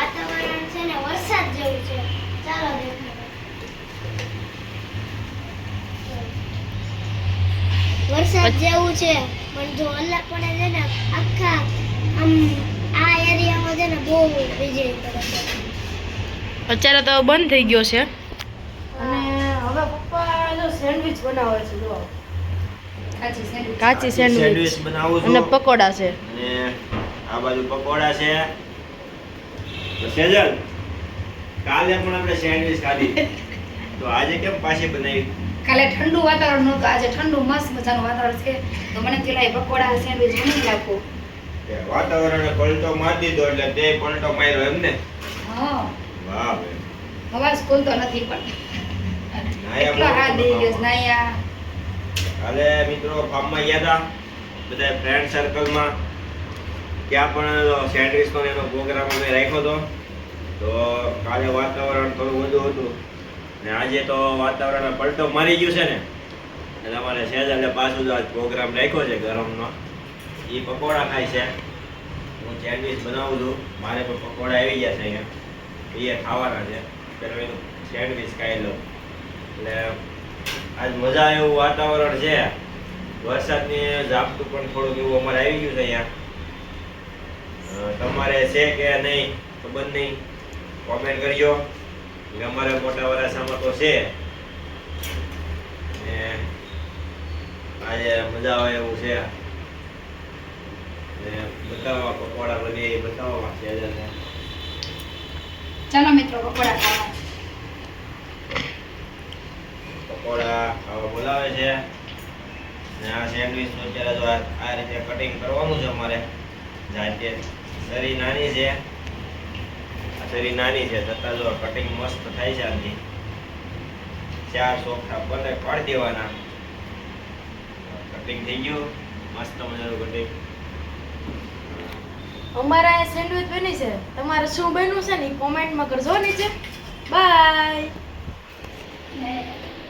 વાતાવરણ છે ને વરસાદ જેવું છે. ચાલો દેખાડો. વરસાદ જેવું છે પણ જો અલ્લાહ પડે છે ને આખા આમ આ એરિયામાં છે ને બહુ વીજળી પડે છે. અત્યારે તો બંધ થઈ ગયો છે. અને હવે પપ્પા જો સેન્ડવિચ બનાવે છે જો કાચી સેન્ડવિચ. કાચી સેન્ડવિચ. બનાવું છું. અને પકોડા છે. અને આ બાજુ પકોડા છે. સેજલ કાલે પણ આપણે સેન્ડવિચ ખાધી. તો આજે કેમ પાછી બનાવી? કાલે ઠંડુ વાતાવરણ નહોતું આજે ઠંડુ મસ્ત મજાનું વાતાવરણ છે. તો મને પેલા પકોડા સેન્ડવિચ બની નાખું વાતાવરણ પલટો મારી દીધો એટલે તે પલટો માર્યો એમને હા. વાહ ભાઈ. સ્કૂલ તો નથી પણ એટલો હાથ દઈ ગયો નાયા. કાલે મિત્રો ફાર્મમાં ગયા હતા બધા ફ્રેન્ડ સર્કલમાં ત્યાં પણ સેન્ડવિચનો એનો પ્રોગ્રામ અમે રાખ્યો હતો. તો કાલે વાતાવરણ થોડું વધુ હતું. ને આજે તો વાતાવરણ પલટો મારી ગયું છે ને. એટલે અમારે સહેજાલે પાછું આજ પ્રોગ્રામ રાખ્યો છે ગરમનો. એ પકોડા ખાય છે. હું સેન્ડવિચ બનાવું છું. મારે પણ પકોડા આવી ગયા છે અહીંયા. એ ખાવાના છે. પેલો એનું સેન્ડવિચ ખાઈ લઉં એટલે આજ મજા એવું વાતાવરણ છે. વરસાદની ઝાપટું પણ થોડુંક એવું અમારે આવી ગયું છે અહીંયા. તમારે છે કે નહીં? ખબર નહીં. કોમેન્ટ કરજો. કે અમારે મોટા વરાસામાં તો છે. ને આજે મજા આવે એવું છે. ને બતાવવા પકોડા બધી બતાવવા છે આજે ચાલો મિત્રો પકોડા ખાવા. પકોડા ખાવા બોલાવે છે. ને આ સેન્ડવિચનું અત્યારે તો આ રીતે કટિંગ કરવાનું છે અમારે. જાતે સરી નાની છે. આ નાની છે છતાં જો કટિંગ મસ્ત થાય છે આની ચાર સોફા પલે પાડી દેવાના. કટિંગ થઈ ગયું. મસ્ત મજાનું કટિંગ અમારા આ સેન્ડવિચ બની છે. તમારે શું બન્યું છે ને કોમેન્ટમાં કરજો નીચે. બાય